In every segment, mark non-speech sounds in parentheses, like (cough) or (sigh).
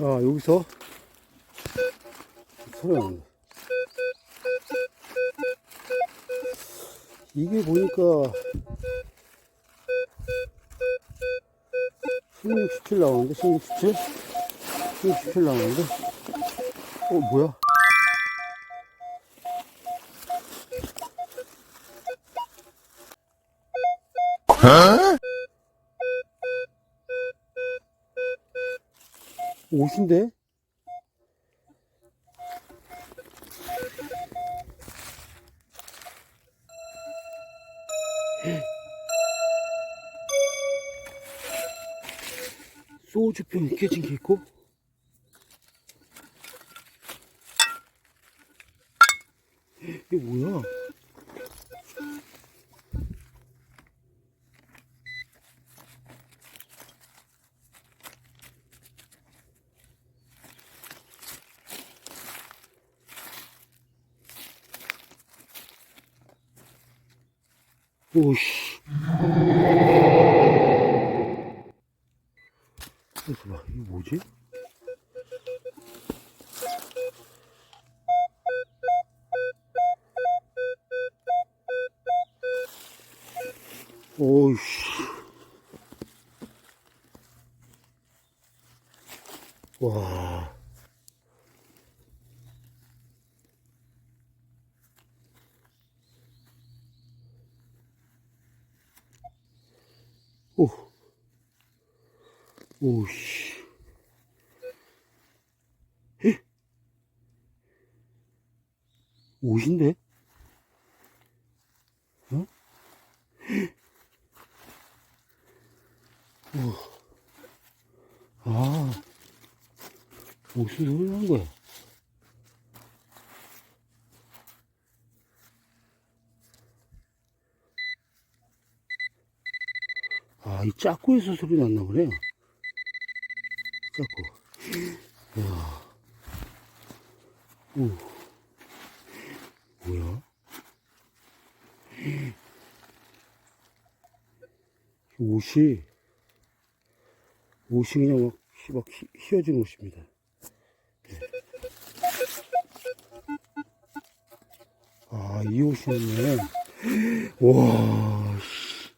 아, 여기서 소리가 난다. 이게 보니까 16, 17 나오는데, 16, 17? 16, 17 나오는데? 어, 뭐야? 옷인데? 소주병 깨진 게 있고 이게 뭐야? 오씨. 봐, 이거 뭐지? 오이씨. 와. 오. 오씨. 에? 옷인데? 어? 어. 아. 무슨 소리 나는 거야? 아, 이 짜꾸에서 소리 났나 보네. 짜꾸. 와. 오. 뭐야? 옷이, 옷이 그냥 막, 휘- 막 휘- 휘어진 옷입니다. 네. 아, 이 옷이었네. 와, 씨.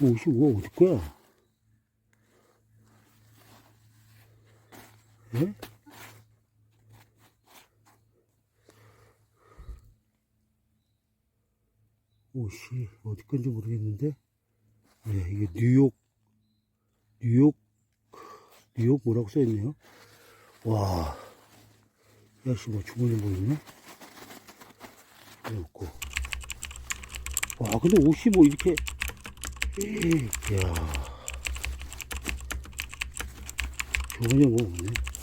옷이 뭐 어디 거야? 예? 옷이 어디 건지 모르겠는데, 네, 이게 뉴욕, 뉴욕, 뉴욕 뭐라고 써있네요. 와, 야씨 뭐 주머니 뭐 있네? 그래놓고. 와, 근데 옷이 뭐 이렇게, 이야. 주머니 뭐 없네.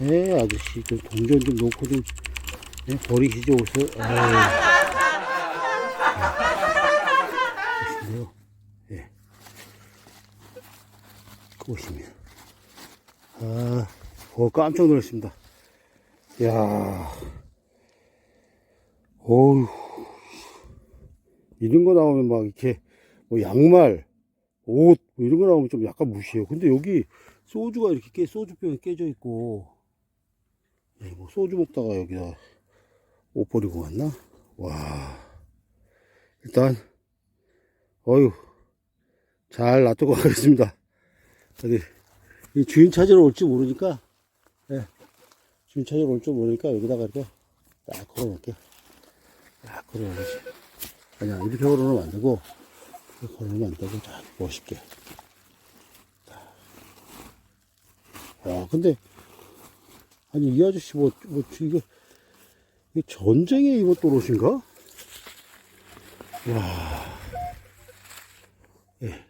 에 아저씨 좀 동전 좀 놓고 좀 예, 버리시죠 옷을. 아유. 보시네요. 예. 꽃입니다. 아, 어, 깜짝 놀랐습니다. 야 어휴. 이런 거 나오면 막 이렇게, 뭐 양말, 옷, 뭐 이런 거 나오면 좀 약간 무시해요. 근데 여기 소주가 이렇게 깨, 소주병이 깨져 있고, 예, 뭐 소주 먹다가 여기다 옷 버리고 왔나? 와. 일단, 어휴, 잘 놔두고 (laughs) 가겠습니다. 어디, 이 주인 찾으러 올지 모르니까, 예, 주인 찾으러 올지 모르니까 여기다가 이렇게 딱 걸어 놓을게요. 딱 걸어 놓으지. 그냥 이렇게 걸어 놓으면 안 되고, 이렇게 걸어 놓으면 안 되고, 딱 멋있게. 야, 근데, 아니, 이 아저씨 뭐, 뭐, 이거, 전쟁에 입었던 옷인가? 와. 예.